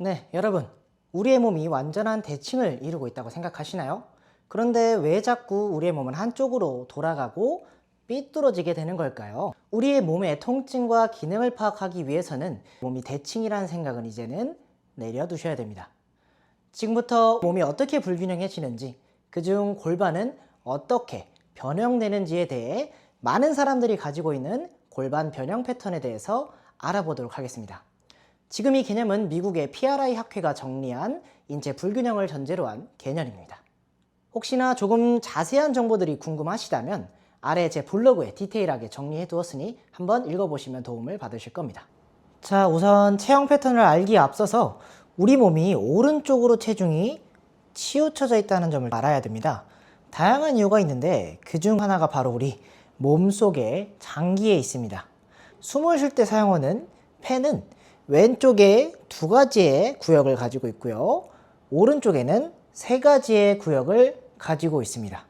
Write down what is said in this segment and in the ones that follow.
네, 여러분. 우리의 몸이 완전한 대칭을 이루고 있다고 생각하시나요? 그런데 왜 자꾸 우리의 몸은 한쪽으로 돌아가고 삐뚤어지게 되는 걸까요? 우리의 몸의 통증과 기능을 파악하기 위해서는 몸이 대칭이라는 생각은 이제는 내려두셔야 됩니다. 지금부터 몸이 어떻게 불균형해지는지, 그중 골반은 어떻게 변형되는지에 대해 많은 사람들이 가지고 있는 골반 변형 패턴에 대해서 알아보도록 하겠습니다. 지금 이 개념은 미국의 PRI 학회가 정리한 인체 불균형을 전제로 한 개념입니다. 혹시나 조금 자세한 정보들이 궁금하시다면 아래 제 블로그에 디테일하게 정리해 두었으니 한번 읽어보시면 도움을 받으실 겁니다. 자, 우선 체형 패턴을 알기에 앞서서 우리 몸이 오른쪽으로 체중이 치우쳐져 있다는 점을 알아야 됩니다. 다양한 이유가 있는데 그 중 하나가 바로 우리 몸속의 장기에 있습니다. 숨을 쉴 때 사용하는 폐는 왼쪽에 두 가지의 구역을 가지고 있고요. 오른쪽에는 세 가지의 구역을 가지고 있습니다.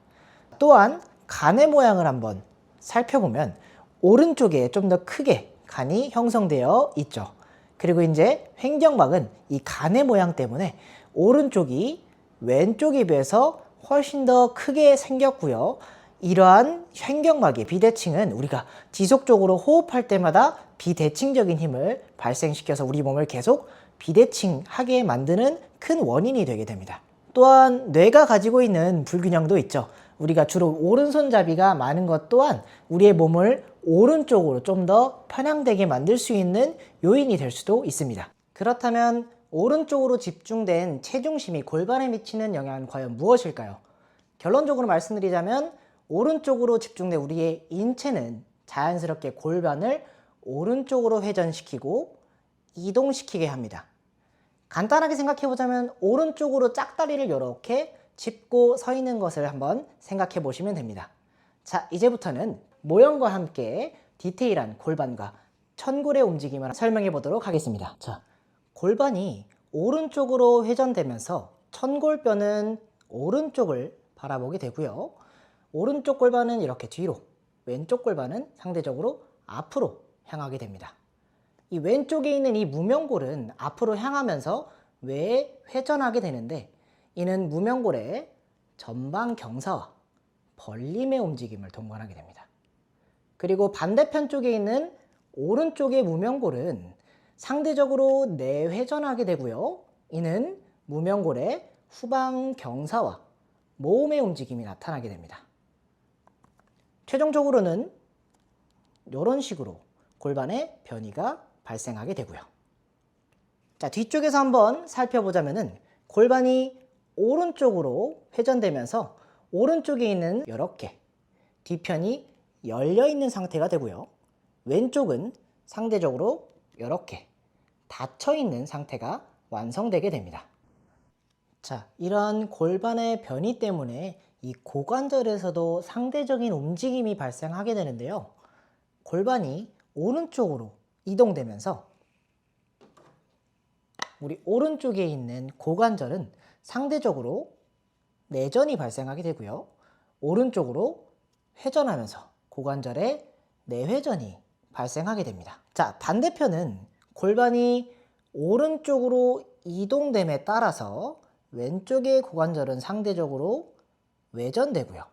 또한 간의 모양을 한번 살펴보면 오른쪽에 좀 더 크게 간이 형성되어 있죠. 그리고 이제 횡격막은 이 간의 모양 때문에 오른쪽이 왼쪽에 비해서 훨씬 더 크게 생겼고요. 이러한 횡격막의 비대칭은 우리가 지속적으로 호흡할 때마다 비대칭적인 힘을 발생시켜서 우리 몸을 계속 비대칭하게 만드는 큰 원인이 되게 됩니다. 또한 뇌가 가지고 있는 불균형도 있죠. 우리가 주로 오른손잡이가 많은 것 또한 우리의 몸을 오른쪽으로 좀 더 편향되게 만들 수 있는 요인이 될 수도 있습니다. 그렇다면 오른쪽으로 집중된 체중심이 골반에 미치는 영향은 과연 무엇일까요? 결론적으로 말씀드리자면 오른쪽으로 집중된 우리의 인체는 자연스럽게 골반을 오른쪽으로 회전시키고 이동시키게 합니다. 간단하게 생각해 보자면 오른쪽으로 짝다리를 이렇게 짚고 서 있는 것을 한번 생각해 보시면 됩니다. 자, 이제부터는 모형과 함께 디테일한 골반과 천골의 움직임을 설명해 보도록 하겠습니다. 자, 골반이 오른쪽으로 회전되면서 천골뼈는 오른쪽을 바라보게 되고요. 오른쪽 골반은 이렇게 뒤로, 왼쪽 골반은 상대적으로 앞으로 향하게 됩니다. 이 왼쪽에 있는 이 무명골은 앞으로 향하면서 왜 회전하게 되는데 이는 무명골의 전방 경사와 벌림의 움직임을 동반하게 됩니다. 그리고 반대편 쪽에 있는 오른쪽의 무명골은 상대적으로 내회전하게 되고요. 이는 무명골의 후방 경사와 모음의 움직임이 나타나게 됩니다. 최종적으로는 이런 식으로 골반의 변이가 발생하게 되고요. 자, 뒤쪽에서 한번 살펴보자면은 골반이 오른쪽으로 회전되면서 오른쪽에 있는 이렇게 뒤편이 열려 있는 상태가 되고요. 왼쪽은 상대적으로 이렇게 닫혀 있는 상태가 완성되게 됩니다. 자, 이런 골반의 변이 때문에 이 고관절에서도 상대적인 움직임이 발생하게 되는데요. 골반이 오른쪽으로 이동되면서 우리 오른쪽에 있는 고관절은 상대적으로 내전이 발생하게 되고요. 오른쪽으로 회전하면서 고관절의 내회전이 발생하게 됩니다. 자, 반대편은 골반이 오른쪽으로 이동됨에 따라서 왼쪽의 고관절은 상대적으로 외전되고요.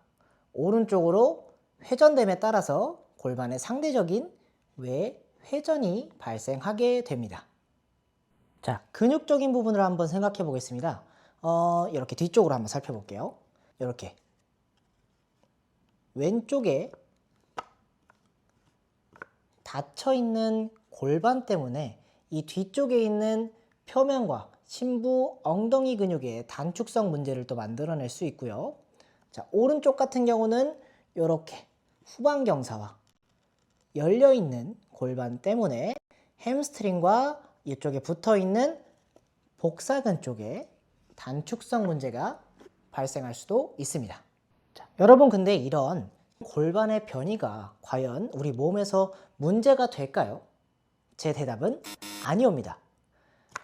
오른쪽으로 회전됨에 따라서 골반의 상대적인 외 회전이 발생하게 됩니다. 자, 근육적인 부분을 한번 생각해 보겠습니다. 어, 이렇게 뒤쪽으로 한번 살펴볼게요. 이렇게 왼쪽에 닫혀 있는 골반 때문에 이 뒤쪽에 있는 표면과 심부 엉덩이 근육의 단축성 문제를 또 만들어낼 수 있고요. 자, 오른쪽 같은 경우는 이렇게 후방 경사와 열려 있는 골반 때문에 햄스트링과 이쪽에 붙어 있는 복사근 쪽에 단축성 문제가 발생할 수도 있습니다. 자, 여러분 근데 이런 골반의 변이가 과연 우리 몸에서 문제가 될까요? 제 대답은 아니옵니다.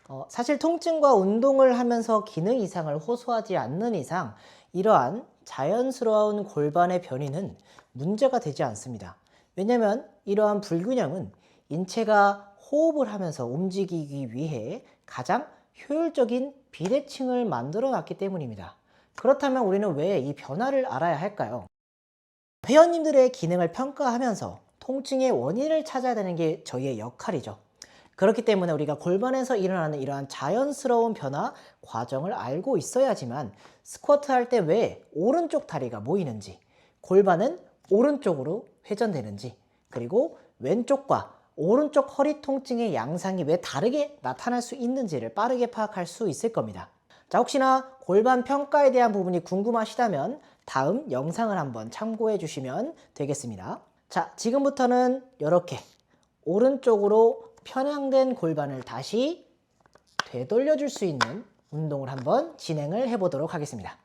어, 사실 통증과 운동을 하면서 기능 이상을 호소하지 않는 이상 이러한 자연스러운 골반의 변이는 문제가 되지 않습니다. 왜냐하면 이러한 불균형은 인체가 호흡을 하면서 움직이기 위해 가장 효율적인 비대칭을 만들어 놨기 때문입니다. 그렇다면 우리는 왜 이 변화를 알아야 할까요? 회원님들의 기능을 평가하면서 통증의 원인을 찾아야 되는 게 저희의 역할이죠. 그렇기 때문에 우리가 골반에서 일어나는 이러한 자연스러운 변화 과정을 알고 있어야지만 스쿼트 할 때 왜 오른쪽 다리가 모이는지, 골반은 오른쪽으로 회전되는지, 그리고 왼쪽과 오른쪽 허리 통증의 양상이 왜 다르게 나타날 수 있는지를 빠르게 파악할 수 있을 겁니다. 자, 혹시나 골반 평가에 대한 부분이 궁금하시다면 다음 영상을 한번 참고해 주시면 되겠습니다. 자, 지금부터는 이렇게 오른쪽으로 편향된 골반을 다시 되돌려 줄 수 있는 운동을 한번 진행을 해 보도록 하겠습니다.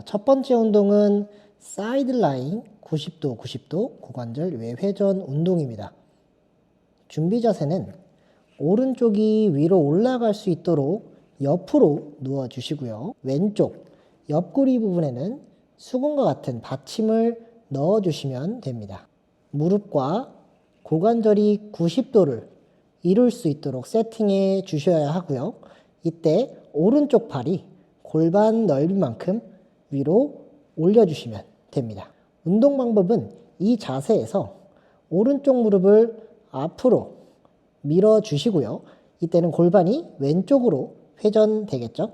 자, 첫 번째 운동은 사이드 라인 90도 90도 고관절 외회전 운동입니다. 준비 자세는 오른쪽이 위로 올라갈 수 있도록 옆으로 누워 주시고요. 왼쪽 옆구리 부분에는 수건과 같은 받침을 넣어 주시면 됩니다. 무릎과 고관절이 90도를 이룰 수 있도록 세팅해 주셔야 하고요. 이때 오른쪽 팔이 골반 넓이만큼 위로 올려주시면 됩니다. 운동 방법은 이 자세에서 오른쪽 무릎을 앞으로 밀어 주시고요. 이때는 골반이 왼쪽으로 회전되겠죠.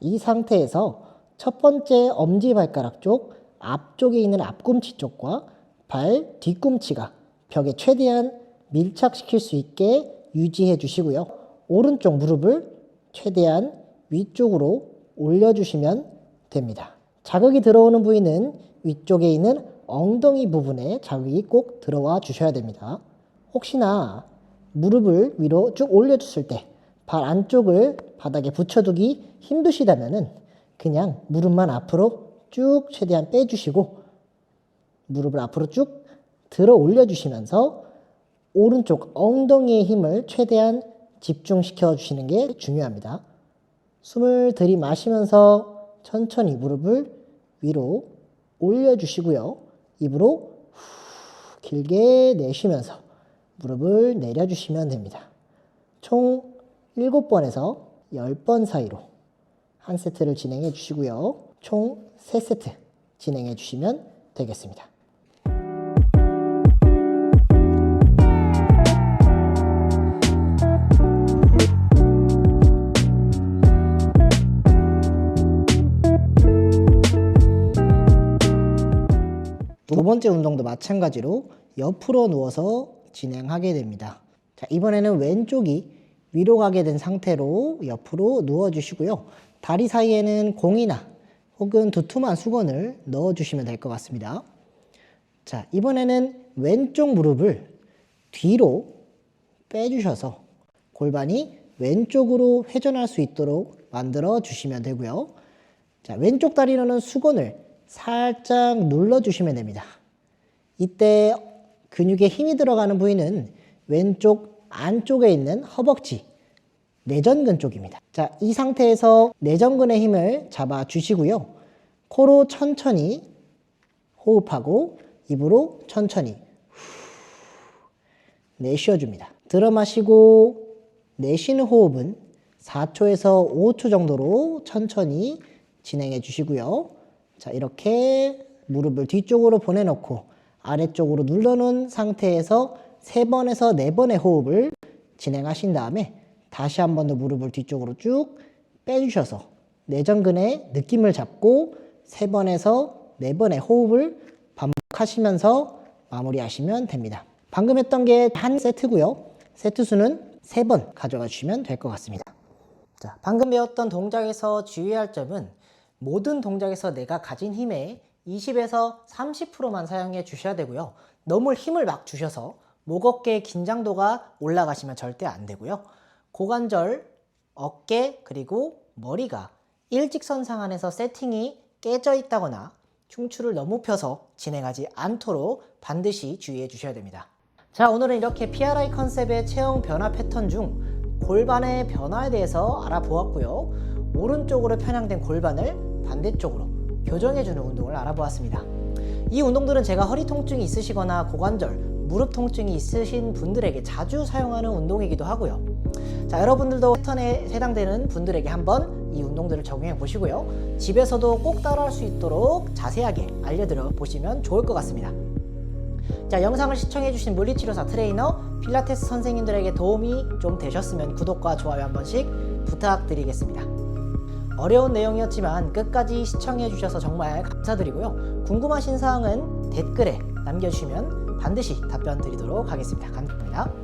이 상태에서 첫 번째 엄지발가락 쪽 앞쪽에 있는 앞꿈치 쪽과 발 뒤꿈치가 벽에 최대한 밀착시킬 수 있게 유지해 주시고요. 오른쪽 무릎을 최대한 위쪽으로 올려주시면 됩니다. 자극이 들어오는 부위는 위쪽에 있는 엉덩이 부분에 자극이 꼭 들어와 주셔야 됩니다. 혹시나 무릎을 위로 쭉 올려줬을 때 발 안쪽을 바닥에 붙여두기 힘드시다면은 그냥 무릎만 앞으로 쭉 최대한 빼주시고 무릎을 앞으로 쭉 들어 올려주시면서 오른쪽 엉덩이의 힘을 최대한 집중시켜 주시는 게 중요합니다. 숨을 들이마시면서 천천히 무릎을 위로 올려주시고요. 입으로 후 길게 내쉬면서 무릎을 내려주시면 됩니다. 총 7번에서 10번 사이로 한 세트를 진행해 주시고요. 총 3세트 진행해 주시면 되겠습니다. 두 번째 운동도 마찬가지로 옆으로 누워서 진행하게 됩니다. 자, 이번에는 왼쪽이 위로 가게 된 상태로 옆으로 누워 주시고요. 다리 사이에는 공이나 혹은 두툼한 수건을 넣어 주시면 될 것 같습니다. 자, 이번에는 왼쪽 무릎을 뒤로 빼주셔서 골반이 왼쪽으로 회전할 수 있도록 만들어 주시면 되고요. 자, 왼쪽 다리로는 수건을 살짝 눌러 주시면 됩니다. 이때 근육에 힘이 들어가는 부위는 왼쪽 안쪽에 있는 허벅지, 내전근 쪽입니다. 자, 이 상태에서 내전근의 힘을 잡아 주시고요. 코로 천천히 호흡하고 입으로 천천히 후 내쉬어 줍니다. 들어 마시고 내쉬는 호흡은 4초에서 5초 정도로 천천히 진행해 주시고요. 자, 이렇게 무릎을 뒤쪽으로 보내놓고 아래쪽으로 눌러놓은 상태에서 3번에서 4번의 호흡을 진행하신 다음에 다시 한 번 더 무릎을 뒤쪽으로 쭉 빼주셔서 내전근의 느낌을 잡고 3번에서 4번의 호흡을 반복하시면서 마무리하시면 됩니다. 방금 했던 게 한 세트고요. 세트 수는 3번 가져가 주시면 될 것 같습니다. 자, 방금 배웠던 동작에서 주의할 점은 모든 동작에서 내가 가진 힘의 20에서 30%만 사용해 주셔야 되고요. 너무 힘을 막 주셔서 목 어깨의 긴장도가 올라가시면 절대 안 되고요. 고관절, 어깨 그리고 머리가 일직선상 안에서 세팅이 깨져 있다거나 흉추를 너무 펴서 진행하지 않도록 반드시 주의해 주셔야 됩니다. 자, 오늘은 이렇게 PRI 컨셉의 체형 변화 패턴 중 골반의 변화에 대해서 알아보았고요. 오른쪽으로 편향된 골반을 반대쪽으로 교정해주는 운동을 알아보았습니다. 이 운동들은 제가 허리 통증이 있으시거나 고관절, 무릎 통증이 있으신 분들에게 자주 사용하는 운동이기도 하고요. 자, 여러분들도 패턴에 해당되는 분들에게 한번 이 운동들을 적용해 보시고요. 집에서도 꼭 따라할 수 있도록 자세하게 알려드려 보시면 좋을 것 같습니다. 자, 영상을 시청해주신 물리치료사 트레이너 필라테스 선생님들에게 도움이 좀 되셨으면 구독과 좋아요 한 번씩 부탁드리겠습니다. 어려운 내용이었지만 끝까지 시청해주셔서 정말 감사드리고요. 궁금하신 사항은 댓글에 남겨주시면 반드시 답변 드리도록 하겠습니다. 감사합니다.